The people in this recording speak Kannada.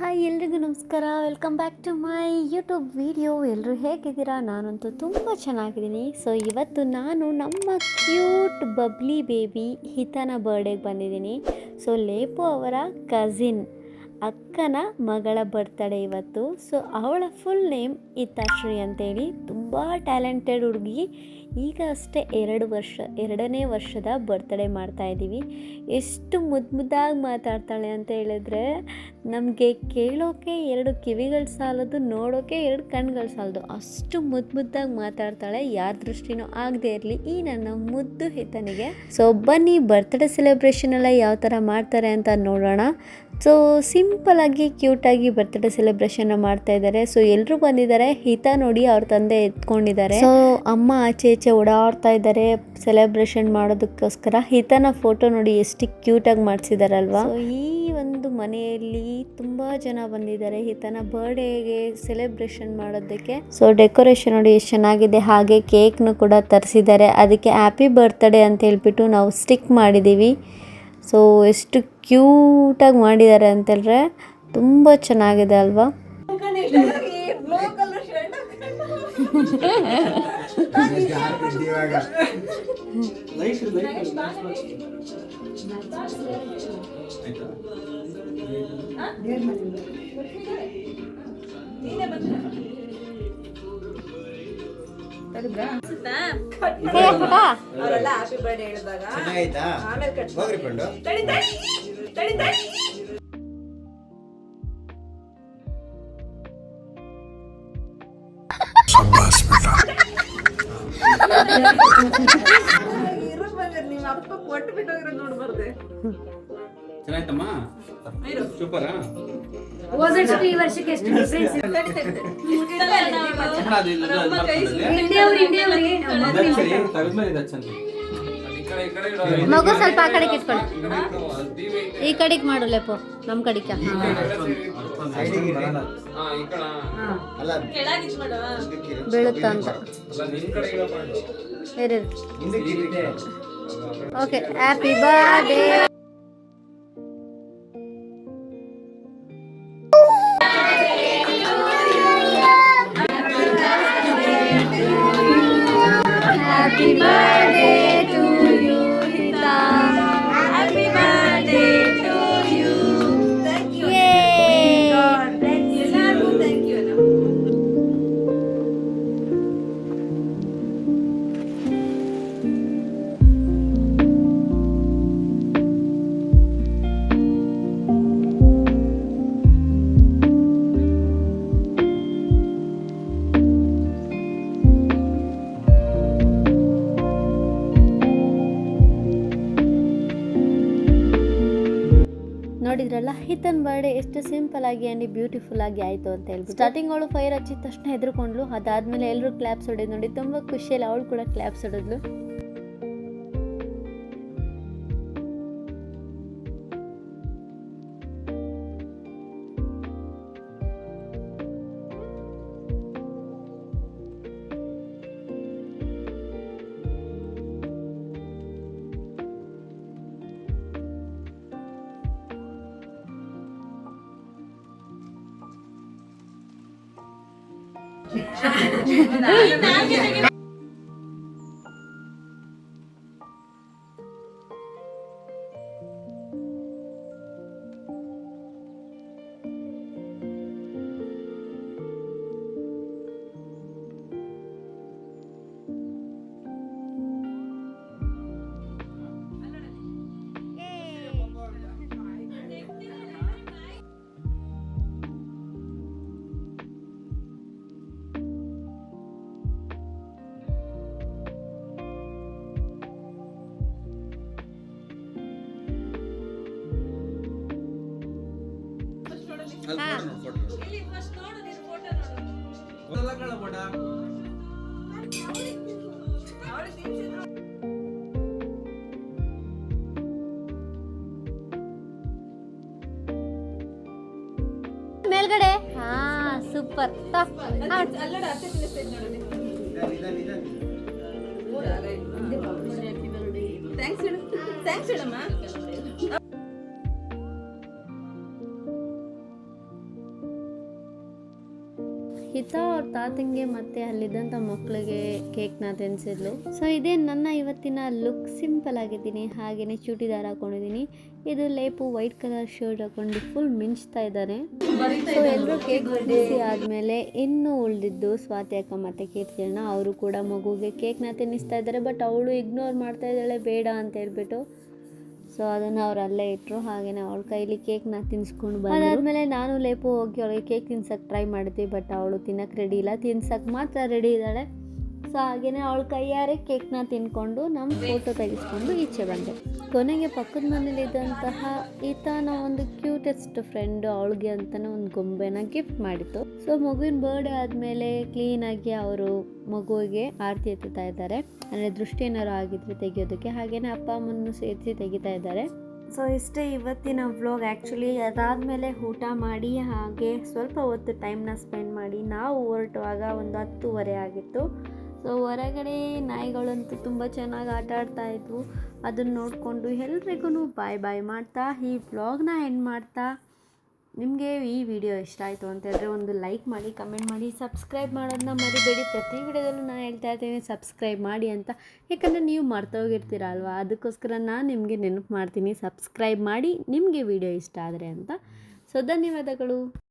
ಹಾಯ್ ಎಲ್ರಿಗೂ ನಮಸ್ಕಾರ. Welcome back to my YouTube video ಎಲ್ಲರೂ ಹೇಗಿದ್ದೀರಾ? ನಾನಂತೂ ತುಂಬ ಚೆನ್ನಾಗಿದ್ದೀನಿ. ಸೊ ಇವತ್ತು ನಾನು ನಮ್ಮ ಕ್ಯೂಟ್ ಬಬ್ಲಿ ಬೇಬಿ ಹಿತನ ಬರ್ಡೇಗೆ ಬಂದಿದ್ದೀನಿ. ಸೊ ಲೇಪು ಅವರ ಕಸಿನ್ ಅಕ್ಕನ ಮಗಳ ಬರ್ತಡೇ ಇವತ್ತು. ಸೊ ಅವಳ ಫುಲ್ ನೇಮ್ ಹಿತಾಶ್ರೀ ಅಂತೇಳಿ. ತುಂಬ ಟ್ಯಾಲೆಂಟೆಡ್ ಹುಡುಗಿ. ಈಗ ಅಷ್ಟೇ ಎರಡು ವರ್ಷ, ಎರಡನೇ ವರ್ಷದ ಬರ್ತ್ಡೇ ಮಾಡ್ತಾ ಇದ್ದೀವಿ. ಎಷ್ಟು ಮುದ್ದು ಮುದ್ದಾಗಿ ಮಾತಾಡ್ತಾಳೆ ಅಂತ ಹೇಳಿದ್ರೆ, ನಮಗೆ ಕೇಳೋಕೆ ಎರಡು ಕಿವಿಗಳು ಸಾಲದು, ನೋಡೋಕೆ ಎರಡು ಕಣ್ಗಳು ಸಾಲದು. ಅಷ್ಟು ಮುದ್ದು ಮುದ್ದಾಗಿ ಮಾತಾಡ್ತಾಳೆ, ಯಾರ ದೃಷ್ಟಿನೂ ಆಗದೆ ಇರಲಿ. ಈ ನನ್ನ ಮುದ್ದು ಹಿತನಿಗೆ. ಸೊ ಬನ್ನಿ ಬರ್ತ್ಡೇ ಸೆಲೆಬ್ರೇಷನ್ ಎಲ್ಲ ಯಾವ ಥರ ಮಾಡ್ತಾರೆ ಅಂತ ನೋಡೋಣ. ಸೊ ಸಿಂಪಲಾಗಿ ಕ್ಯೂಟಾಗಿ ಬರ್ತ್ಡೇ ಸೆಲೆಬ್ರೇಷನ್ ಮಾಡ್ತಾ ಇದ್ದಾರೆ. ಸೊ ಎಲ್ಲರೂ ಬಂದಿದ್ದಾರೆ. ಹಿತ ನೋಡಿ ಅವ್ರ ತಂದೆ ಎತ್ಕೊಂಡಿದ್ದಾರೆ. ಸೊ ಅಮ್ಮ ಆಚೆ ಈಚೆ ಓಡಾಡ್ತಾ ಇದ್ದಾರೆ ಸೆಲೆಬ್ರೇಷನ್ ಮಾಡೋದಕ್ಕೋಸ್ಕರ. ಹಿತನ ಫೋಟೋ ನೋಡಿ ಎಷ್ಟು ಕ್ಯೂಟಾಗಿ ಮಾಡಿಸಿದಾರಲ್ವಾ? ಸೊ ಈ ಒಂದು ಮನೆಯಲ್ಲಿ ತುಂಬಾ ಜನ ಬಂದಿದ್ದಾರೆ. ಹಿತನ ಬರ್ಡೇಗೆ ಸೆಲೆಬ್ರೇಷನ್ ಮಾಡೋದಕ್ಕೆ. ಸೊ ಡೆಕೋರೇಷನ್ ನೋಡಿ ಎಷ್ಟು ಚೆನ್ನಾಗಿದೆ. ಹಾಗೆ ಕೇಕ್ನು ಕೂಡ ತರಿಸಿದ್ದಾರೆ. ಅದಕ್ಕೆ ಹ್ಯಾಪಿ ಬರ್ತ್ಡೇ ಅಂತ ಹೇಳ್ಬಿಟ್ಟು ನಾವು ಸ್ಟಿಕ್ ಮಾಡಿದ್ದೀವಿ ಸೊ ಎಷ್ಟು ಕ್ಯೂಟಾಗಿ ಮಾಡಿದ್ದಾರೆ ಅಂತೇಳಿದ್ರೆ ತುಂಬ ಚೆನ್ನಾಗಿದೆ ಅಲ್ವಾ? ಅವರೆಲ್ಲ ಹ್ಯಾಪಿ ಬರ್ಡೇ ಹೇಳಿದಾಗ ಆಮೇಲೆ ಕಟ್ ಹೋಗ್ರಿ ನಿಮ್ಮ ಅಪ್ಪ ಕೊಟ್ಟು ನೋಡ್ಬಾರ್ದೆ ಚೆನ್ನಾಯ್ತಮ್ಮ ಸೂಪರ್ ಹೋದಷ್ಟು ಈ ವರ್ಷಕ್ಕೆ ಎಷ್ಟು ಡಿಫ್ರೆನ್ಸ್ ತಡಿ ಮಗು ಸ್ವಲ್ಪ ಆ ಕಡೆಗೆ ಇಟ್ಕೊಳ್ಳಿ. ಈ ಕಡೆಗೆ ಮಾಡು ಲೆಪೋ ನಮ್ಮ ಕಡೆಗೆ. ಬೀಳುತ್ತ ಬರಲ್ಲ ಅಲ್ಲ ಕೆಳಗೆ ಇದ್ ಮಾಡು. ಹಿಂದಕ್ಕಿರು. ಬೀಳುತ್ತಾ ಅಂತ. ಓಕೆ ಹ್ಯಾಪಿ ಬರ್ಡೇ ನೋಡಿದ್ರಲ್ಲ ಹಿತನ್ ಬರ್ಡೇ ಎಷ್ಟು ಸಿಂಪಲ್ ಆಗಿ ಆ್ಯಂಡ್ ಬ್ಯೂಟಿಫುಲ್ ಆಗಿ ಆಯಿತು ಅಂತ ಹೇಳ್ಬಿಟ್ಟು. ಸ್ಟಾರ್ಟಿಂಗ್ ಅವಳು ಫೈರ್ ಹಚ್ಚಿದ ತಕ್ಷಣ ಹೆದರ್ಕೊಂಡ್ಲು ಅದಾದ್ಮೇಲೆ ಎಲ್ಲರೂ ಕ್ಲಾಪ್ಸ್ ಹೊಡೆದು ನೋಡಿ, ತುಂಬ ಖುಷಿಯಲ್ಲಿ ಅವಳು ಕೂಡ ಕ್ಲಾಪ್ಸ್ ಹೊಡೆದ್ಲು. 你说俺这个 ಅಲ್ಲಿ photo ನೋಡು, photo ನೋಡು. ಇಲ್ಲಿ first ನೋಡು ನೀನು photo ನೋಡು. ಒಂದಲ್ಲ ಕಳ್ಳ ಪಡ. ಅವಳಿಗೆ ತಿನ್ಸಿದ್ರು. ಮೇಲ್ಗಡೆ ಹಾ ಸೂಪರ್ ಅಲ್ಲಿ ಅಲ್ಲೋಡು, ಅತ್ತೆ ತಿನ್ನಿಸ್ತಾ ಇದ್ದ್ ನೋಡು ನೀನು. ನಿಧಾನ, ನಿಧಾನ, ನಿಧಾನ. ಹೌದಾ? Right. Thanks ಹೇಳು. Thanks ಹೇಳಮ್ಮ. ಹಿತ ಅವ್ರ ತಾತಂಗೆ ಮತ್ತೆ ಅಲ್ಲಿದ್ದಂಥ ಮಕ್ಕಳಿಗೆ ಕೇಕ್ನ ತಿನ್ಸಿದ್ಲು. ಸೊ ಇದೇ ನನ್ನ ಇವತ್ತಿನ ಲುಕ್ ಸಿಂಪಲ್ ಆಗಿದ್ದೀನಿ. ಹಾಗೇನೆ ಚೂಟಿದಾರ ಹಾಕೊಂಡಿದ್ದೀನಿ. ಇದು ಲೇಪು ವೈಟ್ ಕಲರ್ ಶರ್ಟ್ ಹಾಕೊಂಡು ಫುಲ್ ಮಿಂಚ್ತಾ ಇದ್ದಾರೆ. ಸೊ ಎಲ್ಲರೂ ಕೇಕ್ ತಿನ್ನಿಸಿ ಆದಮೇಲೆ ಇನ್ನೂ ಉಳಿದಿದ್ದು ಸ್ವಾತಿ ಅಕ್ಕ ಮತ್ತು ಕೀರ್ತಿಯಣ್ಣ. ಅವರು ಕೂಡ ಮಗುಗೆ ಕೇಕ್ನ ತಿನ್ನಿಸ್ತಾ ಇದ್ದಾರೆ ಬಟ್ ಅವಳು ಇಗ್ನೋರ್ ಮಾಡ್ತಾ ಇದ್ದಾಳೆ, ಬೇಡ ಅಂತ ಹೇಳ್ಬಿಟ್ಟು ಸೊ ಅದನ್ನು ಅವ್ರು ಅಲ್ಲೇ ಇಟ್ಟರು ಹಾಗೆ ಅವಳ ಕೈಲಿ ಕೇಕ್ನ ತಿನ್ಸ್ಕೊಂಡು ಬಂದು ಅದಾದಮೇಲೆ ನಾನು ಲೇಪು ಹೋಗಿ ಅವಳಿಗೆ ಕೇಕ್ ತಿನ್ಸಕ್ಕೆ ಟ್ರೈ ಮಾಡ್ತೀವಿ ಬಟ್ ಅವಳು ತಿನ್ನಕ್ಕೆ ರೆಡಿ ಇಲ್ಲ. ತಿನ್ಸಕ್ಕೆ ಮಾತ್ರ ರೆಡಿ ಇದ್ದಾಳೆ. ಸೊ ಹಾಗೆಯೇ ಅವಳ ಕೈಯಾರೆ ಕೇಕ್ನ ತಿನ್ಕೊಂಡು ನಮ್ಮ ಫೋಟೋ ತೆಗೆಸ್ಕೊಂಡು ಈಚೆ ಬಂದೆ. ಕೊನೆಗೆ ಪಕ್ಕದ ಮನೇಲಿದ್ದಂತಹ ಈತನ ಒಂದು ಕ್ಯೂಟೆಸ್ಟ್ ಫ್ರೆಂಡ್ ಅವಳಿಗೆ ಅಂತಲೇ ಒಂದು ಗೊಂಬೆನ ಗಿಫ್ಟ್ ಮಾಡಿತ್ತು. ಸೊ ಮಗುವಿನ ಬರ್ಡೇ ಆದಮೇಲೆ ಕ್ಲೀನಾಗಿ ಅವರು ಮಗುವಿಗೆ ಆರತಿ ಎತ್ತುತ್ತಾ ಇದ್ದಾರೆ. ಅಂದರೆ ದೃಷ್ಟಿ ಏನಾರು ಆಗಿದ್ರೆ ತೆಗಿಯೋದಕ್ಕೆ. ಹಾಗೆಯೇ ಅಪ್ಪ ಅಮ್ಮನ್ನು ಸೇರಿಸಿ ತೆಗಿತಾ ಇದ್ದಾರೆ. ಸೊ ಇಷ್ಟೇ ಇವತ್ತಿನ ವ್ಲಾಗ್ ಆ್ಯಕ್ಚುಲಿ ಅದಾದಮೇಲೆ ಊಟ ಮಾಡಿ ಹಾಗೆ ಸ್ವಲ್ಪ ಹೊತ್ತು ಟೈಮ್ನ ಸ್ಪೆಂಡ್ ಮಾಡಿ ನಾವು ಹೊರಟುವಾಗ ಒಂದು ಹತ್ತೂವರೆ ಆಗಿತ್ತು. ಸೊ ಹೊರಗಡೆ ನಾಯಿಗಳಂತೂ ತುಂಬ ಚೆನ್ನಾಗಿ ಆಟ ಆಡ್ತಾ ಇದ್ವು. ಅದನ್ನು ನೋಡಿಕೊಂಡು ಎಲ್ರಿಗೂ ಬಾಯ್ ಬಾಯ್ ಮಾಡ್ತಾ, ಈ ವ್ಲಾಗ್ನ ಎಂಡ್ ಮಾಡ್ತಾ. ನಿಮಗೆ ಈ ವಿಡಿಯೋ ಇಷ್ಟ ಆಯಿತು ಅಂತ ಹೇಳಿದ್ರೆ ಒಂದು ಲೈಕ್ ಮಾಡಿ ಕಮೆಂಟ್ ಮಾಡಿ ಸಬ್ಸ್ಕ್ರೈಬ್ ಮಾಡೋದನ್ನ ಮರಿಬೇಡಿ. ಪ್ರತಿ ವಿಡಿಯೋದಲ್ಲೂ ನಾನು ಹೇಳ್ತಾ ಇರ್ತೀನಿ ಸಬ್ಸ್ಕ್ರೈಬ್ ಮಾಡಿ ಅಂತ. ಯಾಕಂದರೆ ನೀವು ಮರ್ತೋಗಿರ್ತೀರ ಅಲ್ವಾ? ಅದಕ್ಕೋಸ್ಕರ ನಾನು ನಿಮಗೆ ನೆನಪು ಮಾಡ್ತೀನಿ ಸಬ್ಸ್ಕ್ರೈಬ್ ಮಾಡಿ ನಿಮಗೆ ವಿಡಿಯೋ ಇಷ್ಟ ಆದರೆ ಅಂತ. ಸೊ ಧನ್ಯವಾದಗಳು.